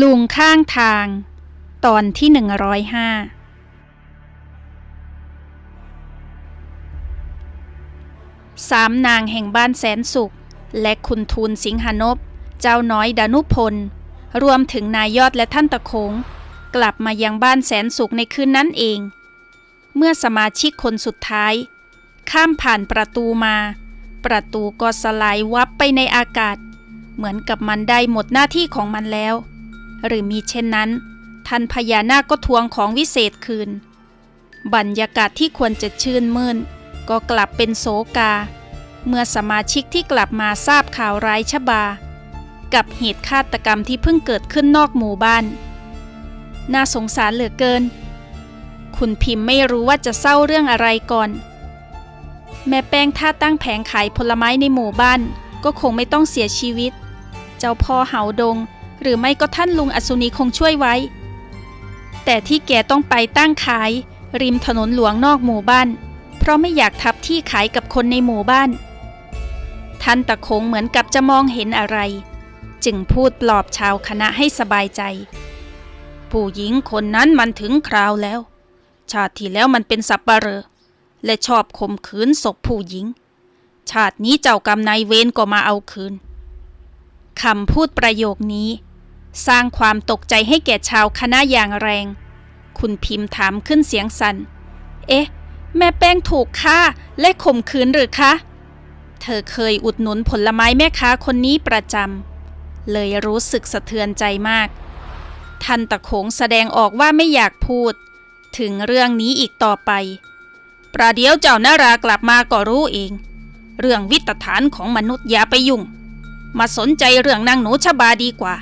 ลุงข้างทาง ตอนที่หนึ่งร้อยห้าสามนางแห่งบ้านแสนสุข และคุณทูลสิงหานพเจ้าน้อยดานุพล รวมถึงนายยอดและท่านตะโขงกลับมายังบ้านแสนสุขในคืนนั้นเอง เมื่อสมาชิกคนสุดท้าย ข้ามผ่านประตูมา ประตูก็สลายวับไปในอากาศ เหมือนกับมันได้หมดหน้าที่ของมันแล้ว หรือมีเช่นนั้น ท่านพญานาคก็ทวงของวิเศษคืน บรรยากาศที่ควรจะชื่นมื่น ก็กลับเป็นโศกา เมื่อสมาชิกที่กลับมาทราบข่าวร้ายชบา กับเหตุฆาตกรรมที่เพิ่งเกิดขึ้นนอกหมู่บ้าน น่าสงสารเหลือเกิน คุณพิมพ์ไม่รู้ว่าจะเศร้าเรื่องอะไรก่อน แม่แป้งถ้าตั้งแผงขายผลไม้ในหมู่บ้านก็คงไม่ต้องเสียชีวิต เจ้าพ่อเหาดง หรือไม่ก็ท่านลุงอสุนีคงช่วยไว้ แต่ที่แกต้องไปตั้งขาย ริมถนนหลวงนอกหมู่บ้าน เพราะไม่อยากทับที่ขายกับคนในหมู่บ้าน ท่านตะคงเหมือนกับจะมองเห็นอะไร จึงพูดปลอบชาวคณะให้สบายใจ ผู้หญิงคนนั้นมันถึงคราวแล้ว ชาติที่แล้วมันเป็นสับปะเรอและชอบข่มขืนศพผู้หญิง ชาตินี้เจ้ากรรมนายเวรก็มาเอาคืนคำพูดประโยคนี้ สร้างความตกใจให้แก่ชาวคณะอย่างแรง คุณพิมพ์ถามขึ้นเสียงสัน่น เอ๊ะ แม่แป้งถูกฆ่าและข่มขืนหรือคะ เธอเคยอุดหนุนผลไม้แม่ค้าคนนี้ประจำ เลยรู้สึกสะเทือนใจมาก ทันตะโขงแสดงออกว่าไม่อยากพูด ถึงเรื่องนี้อีกต่อไป ประเดี๋ยวเจ้านารากลับมาก็รู้เอง เรื่องวิตฐานของมนุษย์อย่าไปยุ่ง มาสนใจเรื่องนางหนูชบาดีกว่า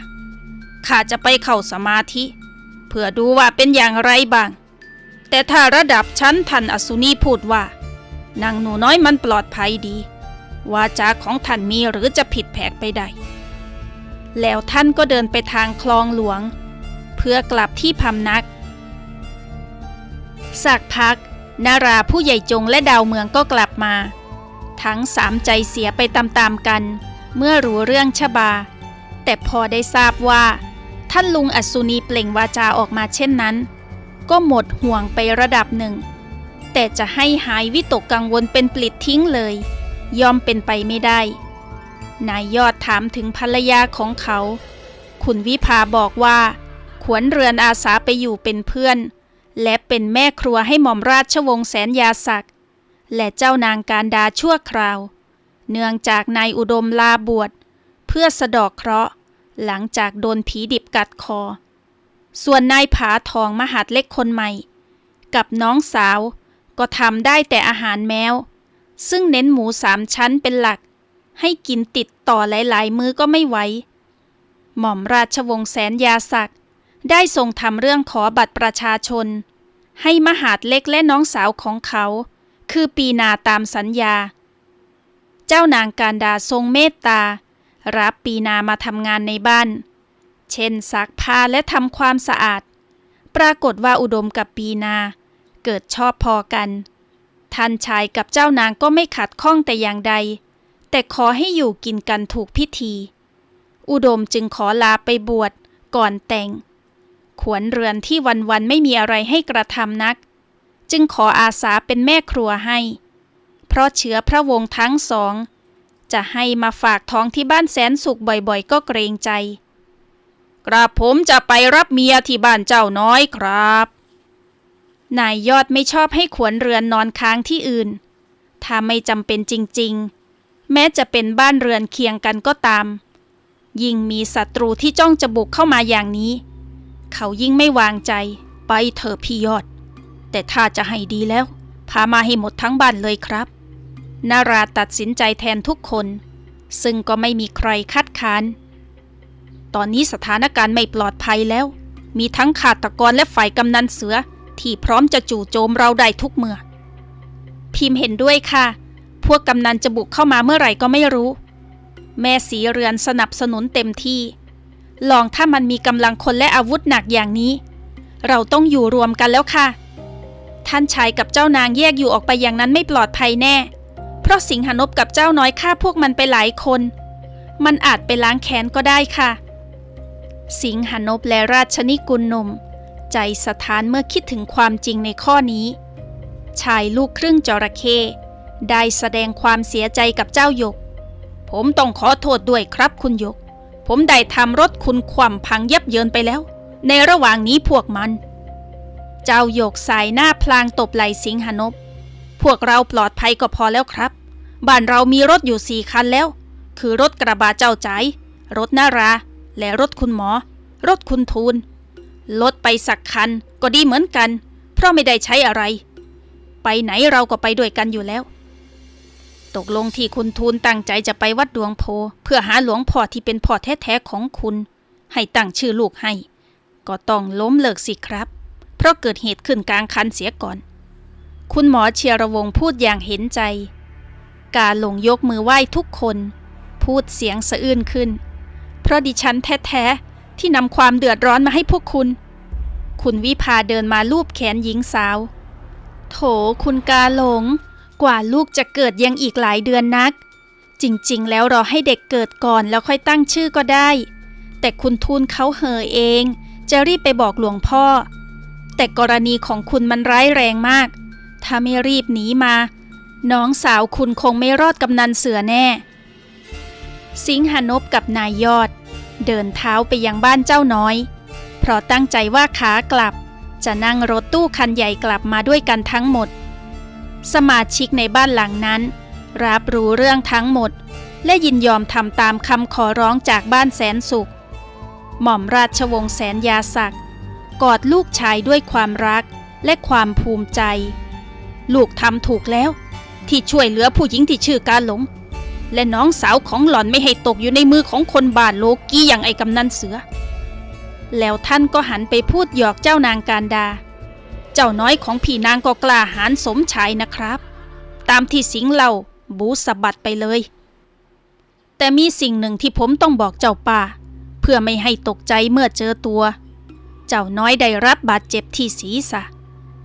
ข้าจะไปเข้าสมาธิ เพื่อดูว่าเป็นอย่างไรบ้าง แต่ถ้าระดับชั้นท่านอสุนีพูดว่านางหนูน้อยมันปลอดภัยดี วาจาของท่านมีหรือจะผิดแผกไปได้ แล้วท่านก็เดินไปทางคลองหลวง เพื่อกลับที่พำนัก สักพัก นาราผู้ใหญ่จงและดาวเมืองก็กลับมา ทั้งสามใจเสียไปตามๆกัน เมื่อรู้เรื่องชบา แต่พอได้ทราบว่า ท่านลุงอัศนีเปล่งวาจาออกมาเช่นนั้น ก็หมดห่วงไประดับหนึ่ง แต่จะให้หายวิตกกังวลเป็นปลิดทิ้งเลยยอมเป็นไปไม่ได้ นายยอดถามถึงภรรยาของเขา คุณวิภาบอกว่า ขวนเรือนอาสาไปอยู่เป็นเพื่อน และเป็นแม่ครัวให้หม่อมราชวงศ์แสนยาศักดิ์และเจ้านางการดาชั่วคราว เนื่องจากนายอุดมลาบวชเพื่อสะดอกเคราะห์ หลังจากโดนผีดิบกัดคอ ส่วนนายผาทองมหาดเล็กคนใหม่ กับน้องสาวก็ทำได้แต่อาหารแมว ซึ่งเน้นหมูสามชั้นเป็นหลัก ให้กินติดต่อหลาย ๆ มือก็ไม่ไหว หม่อมราชวงศ์แสนยาศักดิ์ได้ทรงทำเรื่องขอบัตรประชาชน ให้มหาดเล็กและน้องสาวของเขา คือปีนาตามสัญญา เจ้านางการดาทรงเมตตา รับปีนามาทำงานในบ้าน เช่นซักผ้าและทำความสะอาด ปรากฏว่าอุดมกับปีนา เกิดชอบพอกัน ท่านชายกับเจ้านางก็ไม่ขัดข้องแต่อย่างใด แต่ขอให้อยู่กินกันถูกพิธี อุดมจึงขอลาไปบวชก่อนแต่ง ขวนเรือนที่วันๆไม่มีอะไรให้กระทำนัก จึงขออาสาเป็นแม่ครัวให้ เพราะเชื้อพระวงศ์ทั้งสอง จะให้มาฝากท้องที่บ้านแสนสุขบ่อยๆ ก็เกรงใจ กระผมจะไปรับเมียที่บ้านเจ้าน้อยครับ นายยอดไม่ชอบให้ขวนเรือนนอนค้างที่อื่น ถ้าไม่จำเป็นจริงๆ แม้จะเป็นบ้านเรือนเคียงกันก็ตาม ยิ่งมีศัตรูที่จ้องจะบุกเข้ามาอย่างนี้ เขายิ่งไม่วางใจ ไปเถอะพี่ยอด แต่ถ้าจะให้ดีแล้ว พามาให้หมดทั้งบ้านเลยครับ นาราตัดสินใจแทนทุกคน ซึ่งก็ไม่มีใครคัดค้าน ตอนนี้สถานการณ์ไม่ปลอดภัยแล้ว มีทั้งขาตกรและฝ่ายกำนันเสือที่พร้อมจะจู่โจมเราได้ทุกเมื่อ พิมพ์เห็นด้วยค่ะ พวกกำนันจะบุกเข้ามาเมื่อไหร่ก็ไม่รู้ แม่สีเรือนสนับสนุนเต็มที่ ลองถ้ามันมีกำลังคนและอาวุธหนักอย่างนี้ เราต้องอยู่รวมกันแล้วค่ะ ท่านชายกับเจ้านางแยกอยู่ออกไปอย่างนั้นไม่ปลอดภัยแน่ เพราะสิงหนบกับเจ้าน้อยฆ่าพวกมันไปหลายคน มันอาจไปล้างแค้นก็ได้ค่ะ สิงหนบและราชนิกุลนม ใจสถานเมื่อคิดถึงความจริงในข้อนี้ ชายลูกครึ่งจระเข้ได้แสดงความเสียใจกับเจ้าหยก ผมต้องขอโทษด้วยครับคุณหยก ผมได้ทำรถคุณคว่ำพังยับเยินไปแล้ว ในระหว่างนี้พวกมัน เจ้าหยกสายหน้าพลางตบไหล่สิงหนบ พวกเราปลอดภัยก็พอแล้วครับ บ้านเรามีรถอยู่สี่คันแล้ว คือรถกระบะเจ้าใจ รถนารา และรถคุณหมอ รถคุณทูลรถไปสักคันก็ดีเหมือนกัน เพราะไม่ได้ใช้อะไร ไปไหนเราก็ไปด้วยกันอยู่แล้ว ตกลงที่คุณทูลตั้งใจจะไปวัดดวงโพ เพื่อหาหลวงพ่อที่เป็นพ่อแท้ๆของคุณ ให้ตั้งชื่อลูกให้ ก็ต้องล้มเลิกสิครับ เพราะเกิดเหตุขึ้นกลางคันเสียก่อน คุณหมอเชียรวงพูดอย่างเห็นใจ กาหลงยกมือไหว้ทุกคน พูดเสียงสะอื้นขึ้น เพราะดิฉันแท้ๆ ที่นำความเดือดร้อนมาให้พวกคุณ คุณวิพาเดินมาลูบแขนหญิงสาว โถคุณกาหลง กว่าลูกจะเกิดยังอีกหลายเดือนนัก จริงๆ แล้วรอให้เด็กเกิดก่อนแล้วค่อยตั้งชื่อก็ได้ แต่คุณทูลเขาเห่อเอง จะรีบไปบอกหลวงพ่อ แต่กรณีของคุณมันร้ายแรงมาก ถ้าไม่รีบหนีมา น้องสาวคุณคงไม่รอดกำนันเสือแน่ สิงหานบกับนายยอด เดินเท้าไปยังบ้านเจ้าน้อย เพราะตั้งใจว่าขากลับ จะนั่งรถตู้คันใหญ่กลับมาด้วยกันทั้งหมด สมาชิกในบ้านหลังนั้น รับรู้เรื่องทั้งหมด และยินยอมทำตามคำขอร้องจากบ้านแสนสุข หม่อมราชวงศ์แสนยาศักดิ์กอดลูกชายด้วยความรักและความภูมิใจ ลูกทำถูกแล้ว ที่ช่วยเหลือผู้หญิงที่ชื่อการหลง และน้องสาวของหล่อนไม่ให้ตกอยู่ในมือของคนบาดโลกี้อย่างไอ้กำนันเสือ แล้วท่านก็หันไปพูดหยอกเจ้านางการดา เจ้าน้อยของพี่นางก็กล้าหาญสมชายนะครับ ตามที่สิงเล่าบูสะบัดไปเลย แต่มีสิ่งหนึ่งที่ผมต้องบอกเจ้าป่า เพื่อไม่ให้ตกใจเมื่อเจอตัว เจ้าน้อยได้รับบาดเจ็บที่ศีรษะ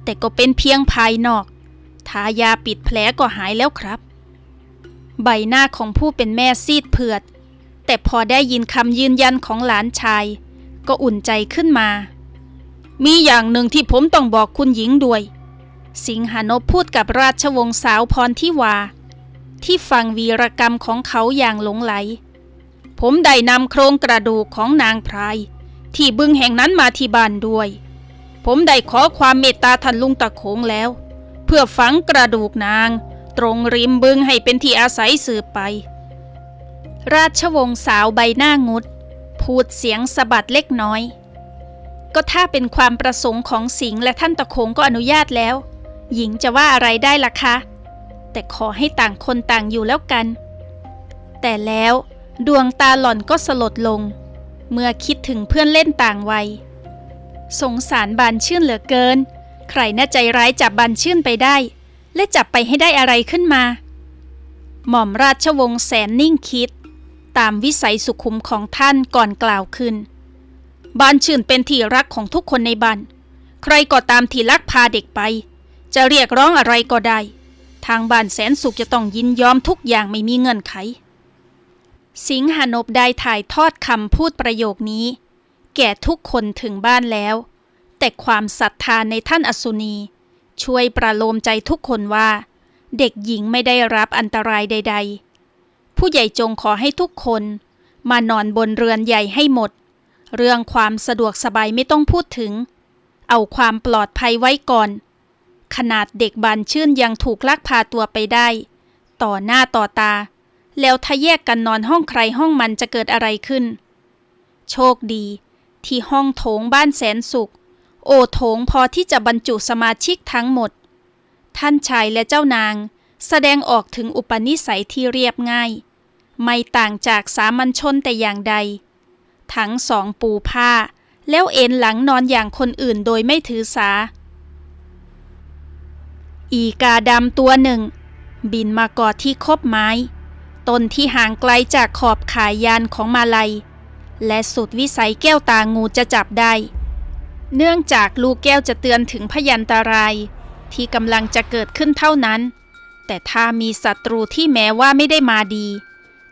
แต่ก็เป็นเพียงภายนอกายาปิดแผลก็หายแล้วครับ ใบหน้าของผู้เป็นแม่ซีดเผือด แต่พอได้ยินคำยืนยันของหลานชาย ก็อุ่นใจขึ้นมา มีอย่างหนึ่งที่ผมต้องบอกคุณหญิงด้วย สิงหานพพูดกับราชวงศ์สาวพรทิวา ที่ฟังวีรกรรมของเขาอย่างหลงไหล ผมได้นำโครงกระดูกของนางพราย ที่บึงแห่งนั้นมาที่บ้านด้วยผมได้ขอความเมตตาท่านลุงตะโขงแล้ว เพื่อฝังกระดูกนาง ตรงริมบึงให้เป็นที่อาศัยสืบไป ราชวงศ์สาวใบหน้างุด พูดเสียงสะบัดเล็กน้อย ก็ถ้าเป็นความประสงค์ของสิงห์และท่านตะโขงก็อนุญาตแล้ว หญิงจะว่าอะไรได้ล่ะคะแต่ขอให้ต่างคนต่างอยู่แล้วกัน แต่แล้วดวงตาหล่อนก็สลดลง เมื่อคิดถึงเพื่อนเล่นต่างวัย สงสารบานชื่นเหลือเกิน ใครน่าใจร้ายจับบานชื่นไปได้ และจับไปให้ได้อะไรขึ้นมา หม่อมราชวงศ์แสนนิ่งคิด ตามวิสัยสุขุมของท่านก่อนกล่าวขึ้นบานชื่นเป็นที่รักของทุกคนในบ้านใครก็ตามที่ลักพาเด็กไป จะเรียกร้องอะไรก็ได้ ทางบ้านแสนสุขจะต้องยินยอมทุกอย่างไม่มีเงื่อนไข สิงหานบได้ถ่ายทอดคำพูดประโยคนี้ แก่ทุกคนถึงบ้านแล้ว แต่ความศรัทธาในท่านอสุนี ช่วยประโลมใจทุกคนว่า เด็กหญิงไม่ได้รับอันตรายใด ๆ ผู้ใหญ่จงขอให้ทุกคน มานอนบนเรือนใหญ่ให้หมด เรื่องความสะดวกสบายไม่ต้องพูดถึง เอาความปลอดภัยไว้ก่อน ขนาดเด็กบานชื่นยังถูกลักพาตัวไปได้ ต่อหน้าต่อตา แล้วถ้าแยกกันนอนห้องใครห้องมันจะเกิดอะไรขึ้น โชคดีที่ห้องโถงบ้านแสนสุข โอโถงพอที่จะบรรจุสมาชิกทั้งหมด ท่านชายและเจ้านาง แสดงออกถึงอุปนิสัยที่เรียบง่าย ไม่ต่างจากสามัญชนแต่อย่างใด ทั้งสองปูผ้า แล้วเอ็นหลังนอนอย่างคนอื่นโดยไม่ถือสา อีกาดำตัวหนึ่ง บินมากอดที่คบไม้ต้นที่ห่างไกลจากขอบขายยานของมาลัย และสุดวิสัยแก้วตางูจะจับได้ เนื่องจากลูกแก้วจะเตือนถึงพยันตราย ที่กำลังจะเกิดขึ้นเท่านั้น แต่ถ้ามีศัตรูที่แม้ว่าไม่ได้มาดี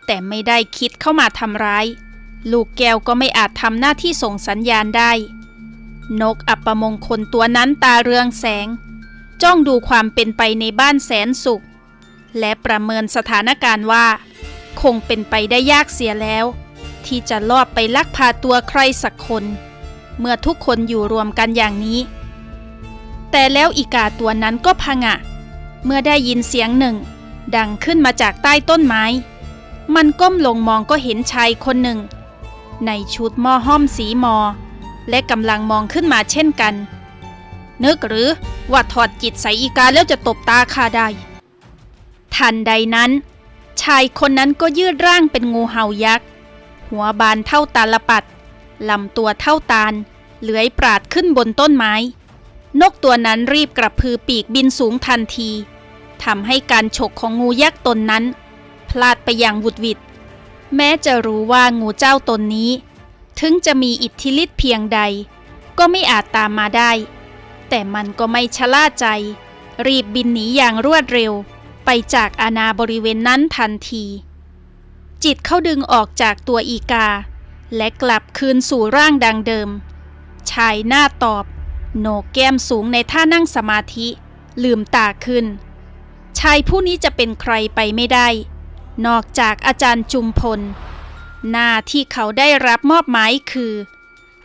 แต่ไม่ได้คิดเข้ามาทำร้าย ลูกแก้วก็ไม่อาจทำหน้าที่ส่งสัญญาณได้ นกอัปมงคลตัวนั้นตาเรืองแสง จ้องดูความเป็นไปในบ้านแสนสุข และประเมินสถานการณ์ว่า คงเป็นไปได้ยากเสียแล้ว ที่จะลอบไปลักพาตัวใครสักคน เมื่อทุกคนอยู่รวมกันอย่างนี้ แต่แล้วอีกาตัวนั้นก็พงะ เมื่อได้ยินเสียงหนึ่ง ดังขึ้นมาจากใต้ต้นไม้ มันก้มลงมองก็เห็นชายคนหนึ่ง ในชุดหม้อห้อมสีมอ และกำลังมองขึ้นมาเช่นกัน นึกหรือว่าถอดจิตใส่อีกาแล้วจะตบตาข้าได้ทันใดนั้น ชายคนนั้นก็ยืดร่างเป็นงูเห่ายักษ์ หัวบานเท่าตาลปัด ลำตัวเท่าตาลเลื้อยปราดขึ้นบนต้นไม้ นกตัวนั้นรีบกระพือปีกบินสูงทันทีทำให้การฉกของงูยักษ์ตนนั้น พลาดไปอย่างวุดวิดแม้จะรู้ว่างูเจ้าตนนี้ ถึงจะมีอิทธิฤทธิ์เพียงใด ก็ไม่อาจตามมาได้ แต่มันก็ไม่ชะล่าใจ รีบบินหนีอย่างรวดเร็ว ไปจากอาณาบริเวณนั้นทันที จิตเขาดึงออกจากตัวอีกา และกลับคืนสู่ร่างดังเดิม ชายหน้าตอบโหนกแก้มสูงในท่านั่งสมาธิ ลืมตาขึ้น ชายผู้นี้จะเป็นใครไปไม่ได้ นอกจากอาจารย์จุมพล หน้าที่เขาได้รับมอบหมายคือ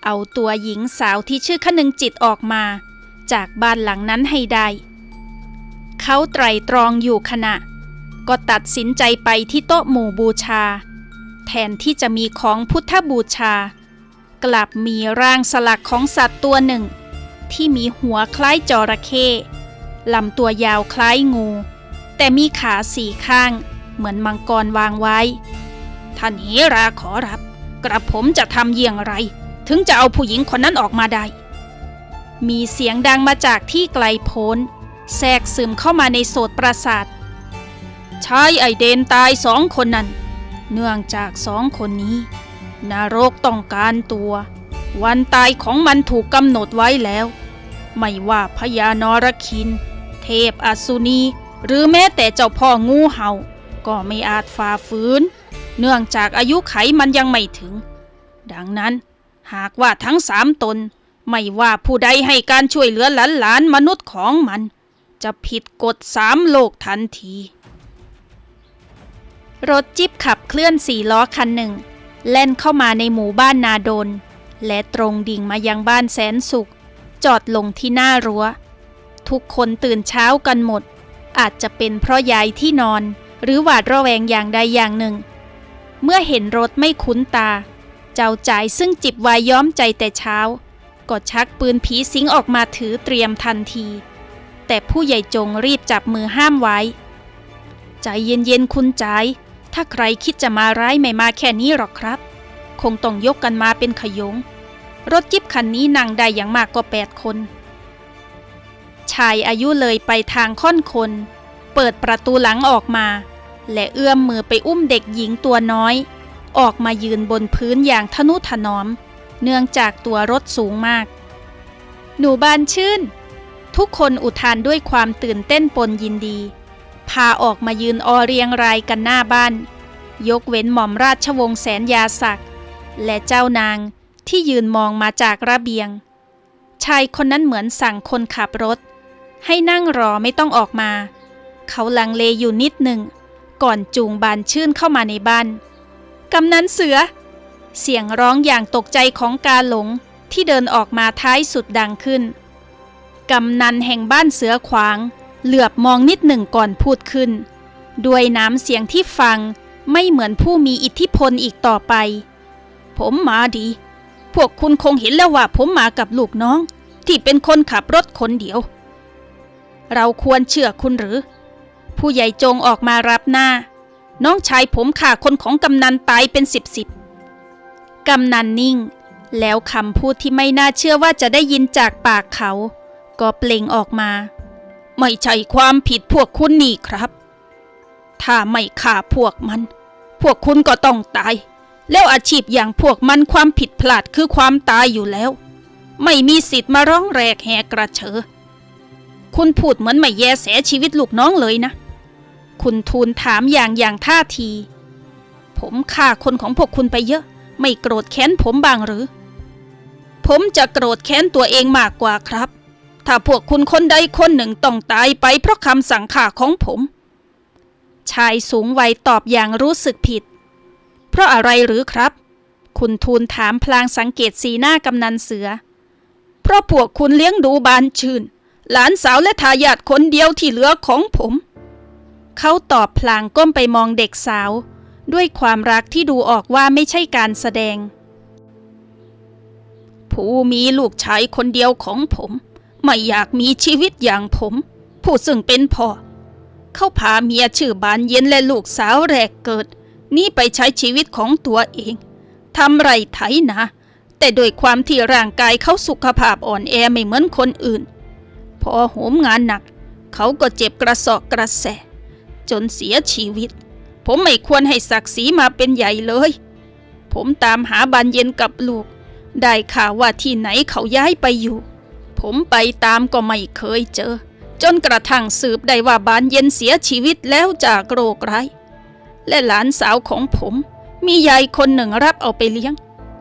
เอาตัวหญิงสาวที่ชื่อขนึงจิตออกมา จากบ้านหลังนั้นให้ได้ เขาไตรตรองอยู่ขณะ ก็ตัดสินใจไปที่โต๊ะหมู่บูชา แทนที่จะมีของพุทธบูชา กลับมีร่างสลักของสัตว์ตัวหนึ่ง ที่มีหัวคล้ายจระเข้ลำตัวยาวคล้ายงู แต่มีขาสี่ข้างเหมือนมังกรวางไว้ ท่านเฮราขอรับ กระผมจะทำเยี่ยงไร ถึงจะเอาผู้หญิงคนนั้นออกมาได้ มีเสียงดังมาจากที่ไกลโพ้น แทรกซึมเข้ามาในโสดปราสาทชายไอเดนตายสองคนนั้น เนื่องจากสองคนนี้ นรกต้องการตัว วันตายของมันถูกกำหนดไว้แล้ว ไม่ว่าพญานรคิน เทพอสุนี หรือแม้แต่เจ้าพ่องูเห่า ก็ไม่อาจฝ่าฝืน เนื่องจากอายุไขมันยังไม่ถึง ดังนั้นหากว่าทั้งสามตน ไม่ว่าผู้ใดให้การช่วยเหลือหลานๆมนุษย์ของมัน จะผิดกฎสามโลกทันที รถจิ๊บขับเคลื่อนสี่ล้อคันหนึ่ง แล่นเข้ามาในหมู่บ้านนาโดน และตรงดิ่งมายังบ้านแสนสุข จอดลงที่หน้ารั้ว ทุกคนตื่นเช้ากันหมด อาจจะเป็นเพราะยายที่นอน หรือหวาดระแวงอย่างใดอย่างหนึ่ง เมื่อเห็นรถไม่คุ้นตา เจ้าจ่ายซึ่งจิบวายย้อมใจแต่เช้า ก็ชักปืนผีสิงออกมาถือเตรียมทันที แต่ผู้ใหญ่จงรีบจับมือห้ามไว้ ใจเย็นๆคุณจ่าย ถ้าใครคิดจะมาร้ายไม่มาแค่นี้หรอกครับ คงต้องยกกันมาเป็นขยง รถจิบคันนี้นั่งได้อย่างมากก็แปดคน ชายอายุเลยไปทางค่อนคน เปิดประตูหลังออกมา และเอื้อมมือไปอุ้มเด็กหญิงตัวน้อย ออกมายืนบนพื้นอย่างทนุถนอม เนื่องจากตัวรถสูงมาก หนูบานชื่น ทุกคนอุทานด้วยความตื่นเต้นปนยินดี พาออกมายืนออเรียงรายกันหน้าบ้าน ยกเว้นหม่อมราชวงศ์แสนยาศักดิ์และเจ้านางที่ยืนมองมาจากระเบียง ชายคนนั้นเหมือนสั่งคนขับรถ ให้นั่งรอไม่ต้องออกมา เขาลังเลอยู่นิดหนึ่ง ก่อนจูงบานชื่นเข้ามาในบ้านกำนันเสือ เสียงร้องอย่างตกใจของกาหลงที่เดินออกมาท้ายสุดดังขึ้น กำนันแห่งบ้านเสือขวาง เหลือบมองนิดหนึ่งก่อนพูดขึ้น ด้วยน้ำเสียงที่ฟังไม่เหมือนผู้มีอิทธิพลอีกต่อไป ผมมาดี พวกคุณคงเห็นแล้วว่าผมมากับลูกน้อง ที่เป็นคนขับรถคนเดียว เราควรเชื่อคุณหรือ ผู้ใหญ่จงออกมารับหน้า น้องชายผมฆ่าคนของกำนันตายเป็นสิบสิบกำนันนิ่ง แล้วคำพูดที่ไม่น่าเชื่อว่าจะได้ยินจากปากเขา ก็เปล่งออกมา ไม่ใช่ความผิดพวกคุณนี่ครับ ถ้าไม่ฆ่าพวกมัน พวกคุณก็ต้องตาย แล้วอาชีพอย่างพวกมันความผิดพลาดคือความตายอยู่แล้ว ไม่มีสิทธิ์มาร้องแรกแหกกระเชอคุณพูดเหมือนไม่แยแสชีวิตลูกน้องเลยนะ คุณทูลถามอย่างอย่างท่าที ผมฆ่าคนของพวกคุณไปเยอะ ไม่โกรธแค้นผมบ้างหรือ ผมจะโกรธแค้นตัวเองมากกว่าครับ ถ้าพวกคุณคนใดคนหนึ่งต้องตายไปเพราะคำสั่งข่าของผม ชายสูงวัยตอบอย่างรู้สึกผิด เพราะอะไรหรือครับ คุณทูลถามพลางสังเกตสีหน้ากำนันเสือ เพราะพวกคุณเลี้ยงดูบานชื่น หลานสาวและทายาทคนเดียวที่เหลือของผม เขาตอบพลางก้มไปมองเด็กสาว ด้วยความรักที่ดูออกว่าไม่ใช่การแสดง ผู้มีลูกชายคนเดียวของผม ไม่อยากมีชีวิตอย่างผม ผู้ซึ่งเป็นพ่อ เขาพาเมียชื่อบานเย็นและลูกสาวแรกเกิด นี่ไปใช้ชีวิตของตัวเองทำไรไถนะ แต่โดยความที่ร่างกายเขาสุขภาพอ่อนแอไม่เหมือนคนอื่น พอโหมงานหนัก เขาก็เจ็บกระสอบกระแส จนเสียชีวิต ผมไม่ควรให้ศักดิ์ศรีมาเป็นใหญ่เลย ผมตามหาบานเย็นกับลูก ได้ข่าวว่าที่ไหนเขาย้ายไปอยู่ ผมไปตามก็ไม่เคยเจอ จนกระทั่งสืบได้ว่าบานเย็นเสียชีวิตแล้วจากโรคร้าย และหลานสาวของผม มียายคนหนึ่งรับเอาไปเลี้ยง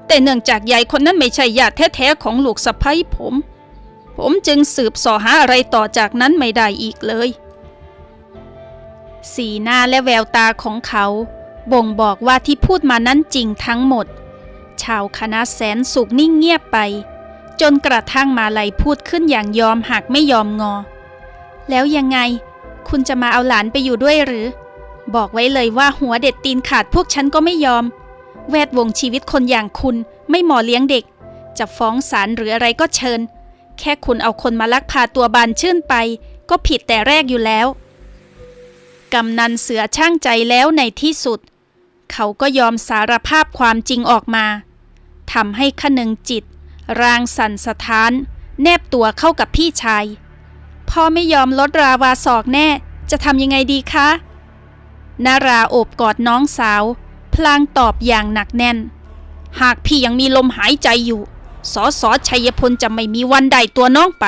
แต่เนื่องจากยายคนนั้นไม่ใช่ญาติแท้ๆของลูกสะใภ้ผม ผมจึงสืบสอหาอะไรต่อจากนั้นไม่ได้อีกเลย สีหน้าและแววตาของเขาบ่งบอกว่าที่พูดมานั้นจริงทั้งหมด ชาวคณะแสนสุขนิ่งเงียบไป จนกระทั่งมาลัยพูดขึ้นอย่างยอมหักไม่ยอมงอ แล้วยังไง คุณจะมาเอาหลานไปอยู่ด้วยหรือ บอกไว้เลยว่าหัวเด็ดตีนขาดพวกฉันก็ไม่ยอม แวดวงชีวิตคนอย่างคุณไม่เหมอเลี้ยงเด็ก จะฟ้องศาลหรืออะไรก็เชิญ แค่คุณเอาคนมาลักพาตัวบานชื่นไป ก็ผิดแต่แรกอยู่แล้วกำนันเสือช่างใจแล้วในที่สุด เขาก็ยอมสารภาพความจริงออกมาทำให้ขนึงจิต รางสั่นสะท้าน แนบตัวเข้ากับพี่ชาย พ่อไม่ยอมลดราวาศอกแน่ จะทำยังไงดีคะนาราโอบกอดน้องสาว พลางตอบอย่างหนักแน่น หากพี่ยังมีลมหายใจอยู่ สอสอชัยพลจะไม่มีวันใดตัวน้องไป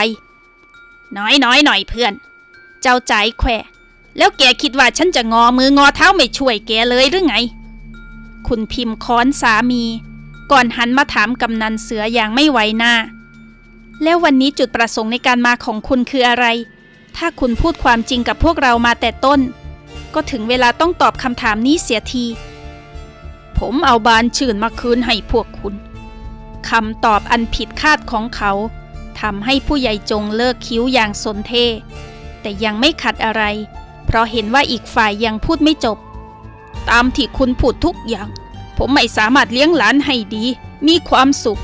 น้อยน้อยหน่อยเพื่อน เจ้าใจแขวแล้วแกคิดว่าฉันจะงอมืองอเท้าไม่ช่วยแกเลยหรือไง คุณพิมพ์ค้อนสามี ก่อนหันมาถามกำนันเสืออย่างไม่ไหวหน้า แล้ววันนี้จุดประสงค์ในการมาของคุณคืออะไร ถ้าคุณพูดความจริงกับพวกเรามาแต่ต้น ก็ถึงเวลาต้องตอบคำถามนี้เสียที ผมเอาบานชื่นมาคืนให้พวกคุณคำตอบอันผิดคาดของเขาทำให้ผู้ใหญ่จงเลิกคิ้วอย่างสนเท แต่ยังไม่ขัดอะไร เพราะเห็นว่าอีกฝ่ายยังพูดไม่จบ ตามที่คุณพูดทุกอย่าง ผมไม่สามารถเลี้ยงหลานให้ดี มีความสุข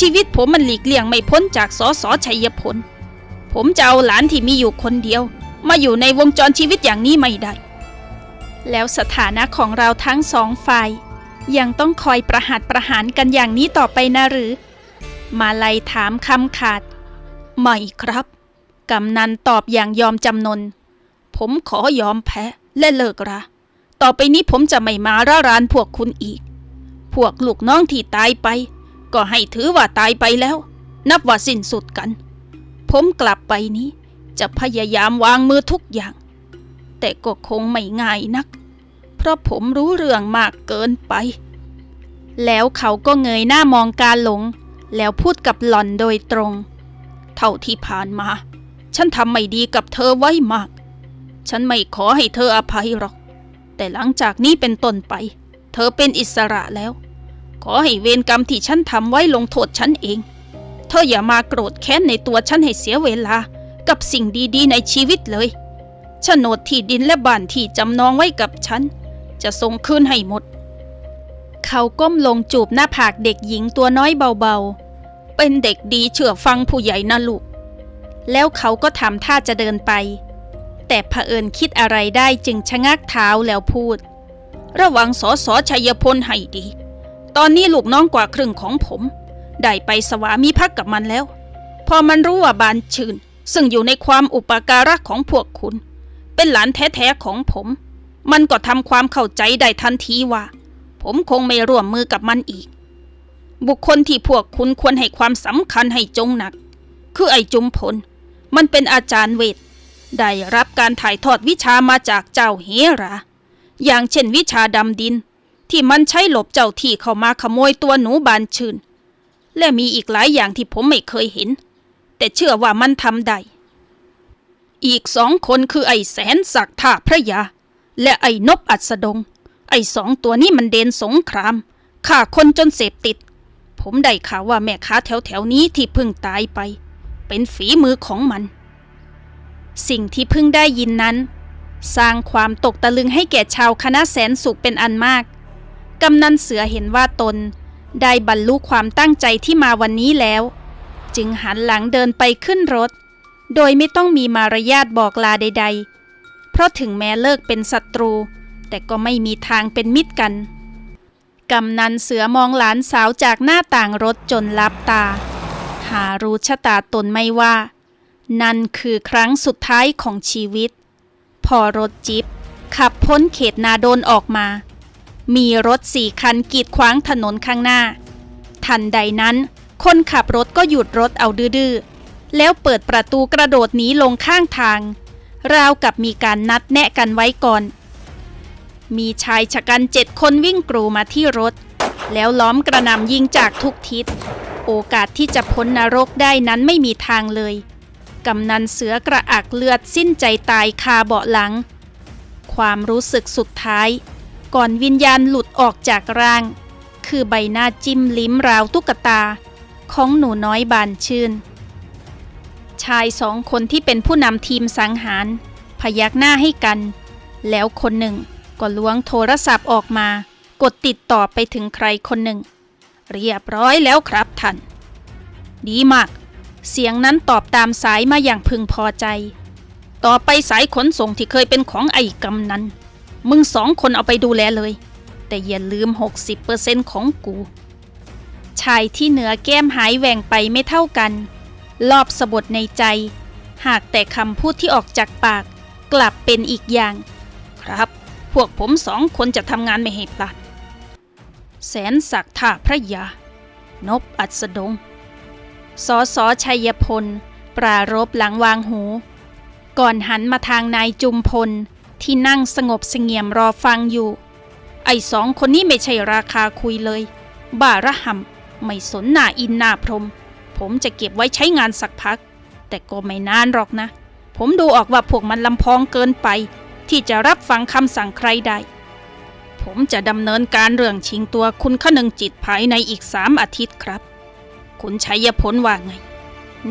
ชีวิตผมมันหลีกเลี่ยงไม่พ้นจากสอสอชัยพล ผมจะเอาหลานที่มีอยู่คนเดียว มาอยู่ในวงจรชีวิตอย่างนี้ไม่ได้ แล้วสถานะของเราทั้งสองฝ่าย ยังต้องคอยประหัดประหารกันอย่างนี้ต่อไปนะหรือ มาลัยถามคำขาด ไม่ครับ กำนันตอบอย่างยอมจำนน ผมขอยอมแพ้และเลิกราต่อไปนี้ผมจะไม่มาร่ารานพวกคุณอีก พวกลูกน้องที่ตายไป ก็ให้ถือว่าตายไปแล้ว นับว่าสิ้นสุดกัน ผมกลับไปนี้ จะพยายามวางมือทุกอย่าง แต่ก็คงไม่ง่ายนัก เพราะผมรู้เรื่องมากเกินไป แล้วเขาก็เงยหน้ามองกาหลง แล้วพูดกับหล่อนโดยตรง เท่าที่ผ่านมา ฉันทำไม่ดีกับเธอไว้มาก ฉันไม่ขอให้เธออภัยหรอก แต่หลังจากนี้เป็นต้นไป เธอเป็นอิสระแล้ว ขอให้เวรกรรมที่ฉันทำไว้ลงโทษฉันเอง เธออย่ามาโกรธแค้นในตัวฉันให้เสียเวลา กับสิ่งดีๆในชีวิตเลยโฉนดที่ดินและบ้านที่จำนองไว้กับฉัน จะส่งคืนให้หมด เขาก้มลงจูบหน้าผากเด็กหญิงตัวน้อยเบาๆ เป็นเด็กดีเชื่อฟังผู้ใหญ่นะลูก แล้วเขาก็ทำท่าจะเดินไป แต่เผอิญคิดอะไรได้จึงชะงักเท้าแล้วพูด ระวังสอสอชัยพลให้ดี ตอนนี้ลูกน้องกว่าครึ่งของผม ได้ไปสวามิภักดิ์กับมันแล้ว พอมันรู้ว่าบานชื่น ซึ่งอยู่ในความอุปการะของพวกคุณ เป็นหลานแท้ๆของผม มันก็ทำความเข้าใจได้ทันทีว่า ผมคงไม่ร่วมมือกับมันอีก บุคคลที่พวกคุณควรให้ความสำคัญให้จงหนัก คือไอ้จุมพล มันเป็นอาจารย์เวท ได้รับการถ่ายทอดวิชามาจากเจ้าเฮรา อย่างเช่นวิชาดำดิน ที่มันใช้หลบเจ้าที่เข้ามาขโมยตัวหนูบานชื่น และมีอีกหลายอย่างที่ผมไม่เคยเห็น แต่เชื่อว่ามันทำได้ อีกสองคนคือไอ้แสนศักดิ์ท่าพระยา และไอ้นบอัสดง ไอ้สองตัวนี้มันเดนสงครามฆ่าคนจนเสพติด ผมได้ข่าวว่าแม่ค้าแถวแถวๆนี้ที่เพิ่งตายไป เป็นฝีมือของมัน สิ่งที่เพิ่งได้ยินนั้น สร้างความตกตะลึงให้แก่ชาวคณะแสนสุขเป็นอันมาก กำนันเสือเห็นว่าตน ได้บรรลุความตั้งใจที่มาวันนี้แล้ว จึงหันหลังเดินไปขึ้นรถ โดยไม่ต้องมีมารยาทบอกลาใด ๆ เพราะถึงแม้เลิกเป็นศัตรู แต่ก็ไม่มีทางเป็นมิตรกันกำนันเสือมองหลานสาวจากหน้าต่างรถจนลับตา หารู้ชะตาตนไม่ว่า นั่นคือครั้งสุดท้ายของชีวิต พอรถจิบขับพ้นเขตนาโดนออกมา มีรถสี่คันกีดขวางถนนข้างหน้า ทันใดนั้น คนขับรถก็หยุดรถเอาดื้อแล้วเปิดประตูกระโดดหนีลงข้างทาง ราวกับมีการนัดแนะกันไว้ก่อน มีชายชะกันเจ็ดคนวิ่งกรูมาที่รถ แล้วล้อมกระหน่ำยิงจากทุกทิศ โอกาสที่จะพ้นนรกได้นั้นไม่มีทางเลย กำนันเสือกระอักเลือดสิ้นใจตายคาเบาะหลัง ความรู้สึกสุดท้าย ก่อนวิญญาณหลุดออกจากร่าง คือใบหน้าจิ้มลิ้มราวตุ๊กตา ของหนูน้อยบานชื่น ชายสองคนที่เป็นผู้นำทีมสังหาร พยักหน้าให้กัน แล้วคนหนึ่งก็ล้วงโทรศัพท์ออกมา กดติดต่อไปถึงใครคนหนึ่ง เรียบร้อยแล้วครับท่านดีมาก เสียงนั้นตอบตามสายมาอย่างพึงพอใจ ต่อไปสายขนส่งที่เคยเป็นของไอ้กำนัน มึงสองคนเอาไปดูแลเลย แต่อย่าลืม 60%ของกู ชายที่เหนือแก้มหายแหว่งไปไม่เท่ากัน รอบสะบดในใจ หากแต่คำพูดที่ออกจากปาก กลับเป็นอีกอย่าง ครับ พวกผมสองคนจะทำงานไม่ให้พลาดแสนศักดิ์ท่าพระยา นบอัสดง สอสอชัยพล ปรารบหลังวางหู ก่อนหันมาทางนายจุมพล ที่นั่งสงบเสงี่ยมรอฟังอยู่ ไอ้สองคนนี้ไม่ใช่ราคาคุยเลย บ้าระหำไม่สนหน้าอินหน้าพรม ผมจะเก็บไว้ใช้งานสักพัก แต่ก็ไม่นานหรอกนะ ผมดูออกว่าพวกมันลำพองเกินไป ที่จะรับฟังคำสั่งใครได้ ผมจะดำเนินการเรื่องชิงตัวคุณขนึงจิตภายในอีกสามอาทิตย์ครับ คุณชัยพลว่าไง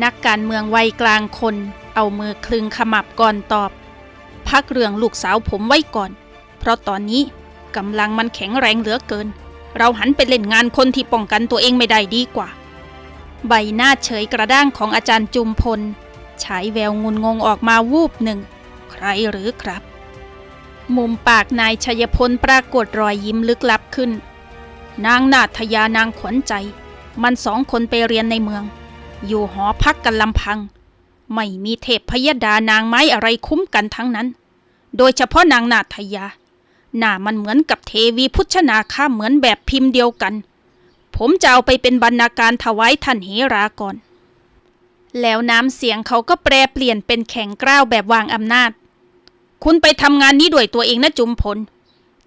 นักการเมืองวัยกลางคน เอามือคลึงขมับก่อนตอบ พักเรื่องลูกสาวผมไว้ก่อน เพราะตอนนี้กำลังมันแข็งแรงเหลือเกิน เราหันไปเล่นงานคนที่ป้องกันตัวเองไม่ได้ดีกว่า ใบหน้าเฉยกระด้างของอาจารย์จุมพลฉายแววงุนงงออกมาวูบหนึ่ง ใครหรือครับ มุมปากนายชัยพลปรากฏรอยยิ้มลึกลับขึ้น นางนาทยานางขวัญใจ มันสองคนไปเรียนในเมือง อยู่หอพักกันลำพัง ไม่มีเทพพยดานางไม้อะไรคุ้มกันทั้งนั้น โดยเฉพาะนางนาทยา หน้ามันเหมือนกับเทวีพุชนาค่าเหมือนแบบพิมพ์เดียวกัน ผมจะเอาไปเป็นบรรณาการถวายท่านเฮราก่อน แล้วน้ำเสียงเขาก็แปรเปลี่ยนเป็นแข็งกร้าวแบบวางอำนาจ คุณไปทำงานนี้ด้วยตัวเองนะจุมพล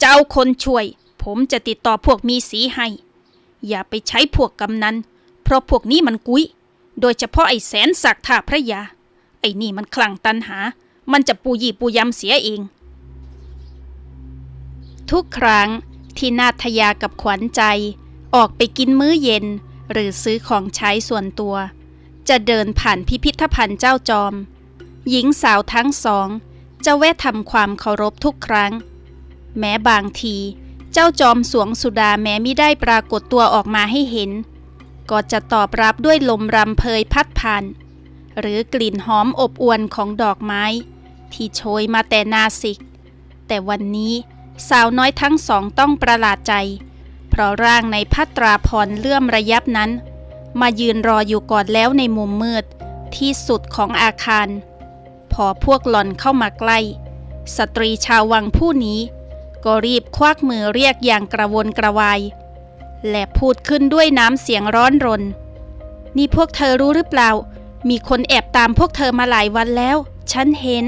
จะเอาคนช่วย ผมจะติดต่อพวกมีสีให้ อย่าไปใช้พวกกำนัน เพราะพวกนี้มันกุ้ย โดยเฉพาะไอ้แสนศักดิ์ท่าพระยา ไอ้นี่มันคลั่งตันหา มันจะปูยี่ปูยำเสียเอง ทุกครั้งที่นาทยากับขวัญใจ ออกไปกินมื้อเย็น หรือซื้อของใช้ส่วนตัว จะเดินผ่านพิพิธภัณฑ์เจ้าจอม หญิงสาวทั้งสอง จะแวะทำความเคารพทุกครั้ง แม้บางที เจ้าจอมสวงสุดาแม้ไม่ได้ปรากฏตัวออกมาให้เห็น ก็จะตอบรับด้วยลมรำเพยพัดผ่าน หรือกลิ่นหอมอบอวนของดอกไม้ ที่โชยมาแต่นาสิก แต่วันนี้สาวน้อยทั้งสองต้องประหลาดใจ เพราะร่างในพัตราพรเลื่อมระยับนั้น มายืนรออยู่ก่อนแล้วในมุมมืดที่สุดของอาคาร พอพวกหล่อนเข้ามาใกล้ สตรีชาววังผู้นี้ ก็รีบควักมือเรียกอย่างกระวนกระวาย และพูดขึ้นด้วยน้ำเสียงร้อนรน นี่พวกเธอรู้หรือเปล่า มีคนแอบตามพวกเธอมาหลายวันแล้ว ฉันเห็น